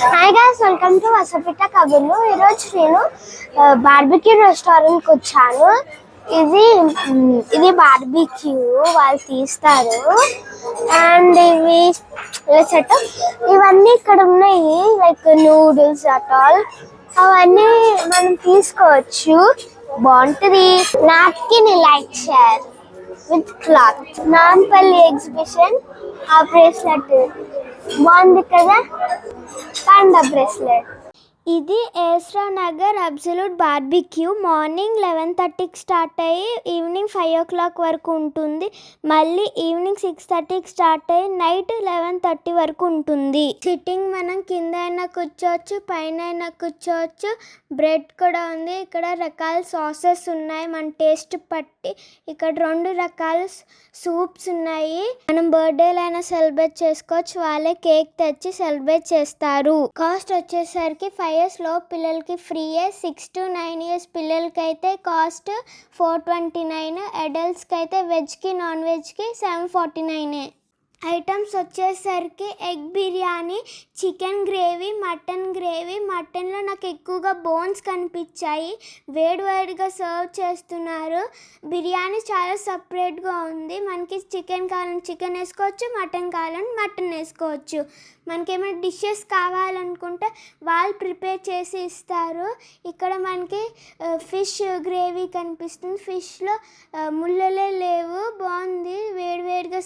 Hi guys welcome to Vasapitta Kaburlu ఈరోజు నేను barbecue రెస్టారెంట్కి వచ్చాను. ఇది ఇది బార్బిక్యూ వాళ్ళు తీస్తారు. అండ్ ఇవి సెట్ ఇవన్నీ ఇక్కడ ఉన్నాయి లైక్ నూడిల్స్ అట్ ఆల్ అవన్నీ మనం తీసుకోవచ్చు. బాగుంటుంది napkin like share with cloth Nampally exhibition ఆ బ్రేస్లెట్ బాగుంది కదా? పాండా బ్రెస్లెట్ ఇది ఏస్రా నగర్ అబ్సల్యూట్ బార్బిక్యూ మార్నింగ్ లెవెన్ థర్టీకి స్టార్ట్ అయ్యి ఈవినింగ్ ఫైవ్ ఓ క్లాక్ వరకు ఉంటుంది. మళ్ళీ ఈవినింగ్ సిక్స్ థర్టీకి స్టార్ట్ అయ్యి నైట్ లెవెన్ థర్టీ వరకు ఉంటుంది. సిట్టింగ్ మనం కింద అయినా కూర్చోవచ్చు పైన అయినా కూర్చోవచ్చు. బ్రెడ్ కూడా ఉంది. ఇక్కడ రకాల సాసెస్ ఉన్నాయి. మన టేస్ట్ కాబట్టి ఇక్కడ రెండు రకాల సూప్స్ ఉన్నాయి. మనం బర్త్డేలైనా అయినా సెలబ్రేట్ చేసుకోవచ్చు. వాళ్ళే కేక్ తెచ్చి సెలబ్రేట్ చేస్తారు. కాస్ట్ వచ్చేసరికి ఫైవ్ ఇయర్స్లో పిల్లలకి free six to nine years పిల్లలకి అయితే కాస్ట్ ఫోర్ ట్వంటీ నైన్ అడల్ట్స్కి అయితే వెజ్కి నాన్ వెజ్కి సెవెన్ ఫార్టీ నైనే ఐటమ్స్ వచ్చేసరికి egg biryani chicken gravy mutton gravy. మటన్లో నాకు ఎక్కువగా బోన్స్ కనిపించాయి. వేడి వేడిగా సర్వ్ చేస్తున్నారు. బిర్యానీ చాలా సపరేట్గా ఉంది. మనకి చికెన్ కావాలని చికెన్ వేసుకోవచ్చు మటన్ కావాలని మటన్ వేసుకోవచ్చు. మనకి ఏమైనా డిషెస్ కావాలనుకుంటే వాళ్ళు ప్రిపేర్ చేసి ఇస్తారు. ఇక్కడ మనకి ఫిష్ గ్రేవీ కనిపిస్తుంది. ఫిష్లో ముళ్ళలే లేవు. బాగుంది.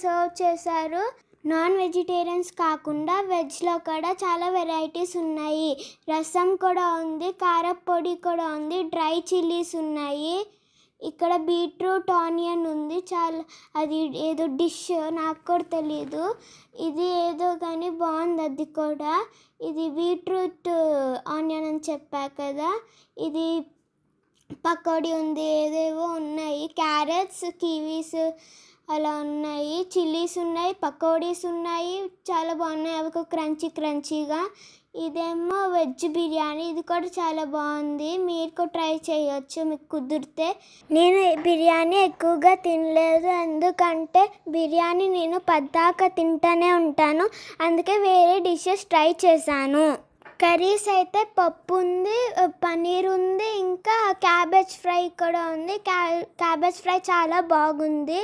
సర్వ్ చేశారు. నాన్ వెజిటేరియన్స్ కాకుండా వెజ్లో కూడా చాలా వెరైటీస్ ఉన్నాయి. రసం కూడా ఉంది కారపొడి కూడా ఉంది డ్రై చిల్లీస్ ఉన్నాయి. ఇక్కడ బీట్రూట్ ఆనియన్ ఉంది. చాలా అది ఏదో డిష్ నాకు కూడా తెలియదు ఇది ఏదో కానీ బాగుంది అది కూడా. ఇది బీట్రూట్ ఆనియన్ అని చెప్పా కదా. ఇది పకోడీ ఉంది ఏదేవో ఉన్నాయి. క్యారెట్స్ కివీస్ అలా ఉన్నాయి. చిల్లీస్ ఉన్నాయి పకోడీస్ ఉన్నాయి. చాలా బాగున్నాయి. అవి ఒక క్రంచీ క్రంచీగా. ఇదేమో వెజ్ బిర్యానీ. ఇది కూడా చాలా బాగుంది. మీరు కూడా ట్రై చేయొచ్చు. మీకు కుదిరితే. నేను బిర్యానీ ఎక్కువగా తినలేదు. ఎందుకంటే బిర్యానీ నేను పద్దాక తింటూనే ఉంటాను. అందుకే వేరే డిషెస్ ట్రై చేశాను. కర్రీస్ అయితే పప్పు ఉంది పన్నీర్ ఉంది ఇంకా క్యాబేజ్ ఫ్రై కూడా ఉంది. క్యా క్యాబేజ్ ఫ్రై చాలా బాగుంది.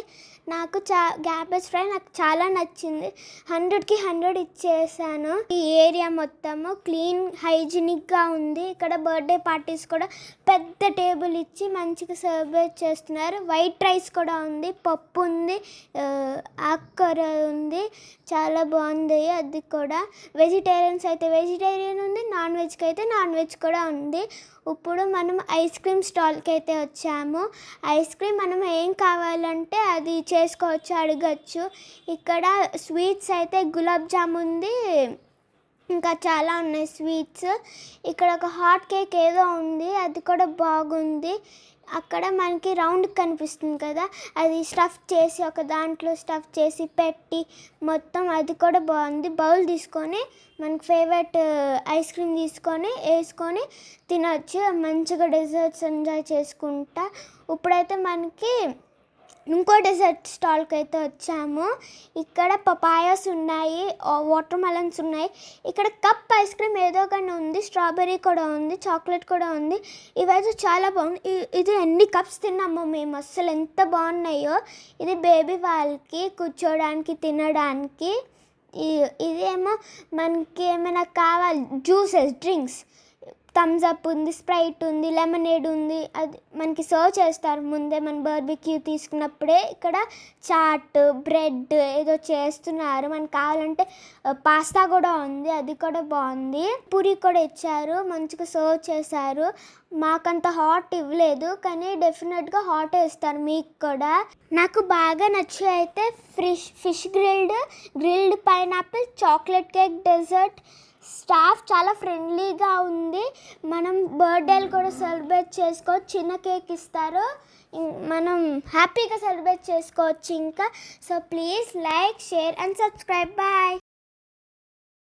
నాకు చా క్యాబేజ్ ఫ్రై నాకు చాలా నచ్చింది. హండ్రెడ్కి హండ్రెడ్ ఇచ్చేసాను. ఈ ఏరియా మొత్తము క్లీన్ హైజీనిక్గా ఉంది. ఇక్కడ బర్త్డే పార్టీస్ కూడా పెద్ద టేబుల్ ఇచ్చి మంచిగా సర్వ్ చేస్తున్నారు. వైట్ రైస్ కూడా ఉంది పప్పు ఉంది ఆకుకూర ఉంది. చాలా బాగుంది అది కూడా. వెజిటేరియన్స్ అయితే వెజిటేరియన్ ఉంది నాన్ వెజ్కి అయితే నాన్ వెజ్ కూడా ఉంది. ఇప్పుడు మనం ఐస్ క్రీమ్ స్టాల్కి అయితే వచ్చాము. ఐస్ క్రీమ్ మనం ఏం కావాలంటే అది చేసుకోవచ్చు అడగచ్చు. ఇక్కడ స్వీట్స్ అయితే గులాబ్ జామ్ ఉంది. ఇంకా చాలా ఉన్నాయి స్వీట్స్. ఇక్కడ ఒక హాట్ కేక్ ఏదో ఉంది అది కూడా బాగుంది. అక్కడ మనకి రౌండ్ కనిపిస్తుంది కదా అది స్టఫ్ చేసి ఒక దాంట్లో స్టఫ్ చేసి పెట్టి మొత్తం అది కూడా బాగుంది. బౌల్ తీసుకొని మనకి ఫేవరెట్ uh, ఐస్ క్రీమ్ తీసుకొని వేసుకొని తినొచ్చు. మంచిగా డెజర్ట్స్ ఎంజాయ్ చేసుకుంటా. ఇప్పుడైతే మనకి ఇంకో డెజర్ట్ స్టాల్కి అయితే వచ్చాము. ఇక్కడ పపాయాస్ ఉన్నాయి వాటర్ మెలన్స్ ఉన్నాయి. ఇక్కడ కప్ ఐస్ క్రీమ్ ఏదో కానీ ఉంది స్ట్రాబెర్రీ కూడా ఉంది చాక్లెట్ కూడా ఉంది. ఇవైతే చాలా బాగుంది. ఇది ఎన్ని కప్స్ తిన్నామో మేము అస్సలు ఎంత బాగున్నాయో. ఇది బేబీ వాళ్ళకి కూర్చోడానికి తినడానికి. ఇదేమో మనకి ఏమైనా కావాలి జ్యూసెస్ డ్రింక్స్. థమ్స్ అప్ ఉంది స్ప్రైట్ ఉంది లెమనేడ్ ఉంది. అది మనకి సర్వ్ చేస్తారు. ముందే మన బర్బిక్యూ తీసుకున్నప్పుడే ఇక్కడ చాట్ బ్రెడ్ ఏదో చేస్తున్నారు. మనకు కావాలంటే పాస్తా కూడా ఉంది అది కూడా బాగుంది. పూరి కూడా ఇచ్చారు మంచిగా సర్వ్ చేశారు. మాకంత హాట్ ఇవ్వలేదు కానీ డెఫినెట్గా హాట్ ఇస్తారు మీకు కూడా. నాకు బాగా నచ్చి అయితే fish fish grilled grilled pineapple chocolate cake dessert staff చాలా ఫ్రెండ్లీగా ఉంది. మనం బర్త్డేలు కూడా సెలబ్రేట్ చేసుకోవచ్చు. చిన్న కేక్ ఇస్తారు. మనం హ్యాపీగా సెలబ్రేట్ చేసుకోవచ్చు ఇంకా. So please like share and subscribe. Bye.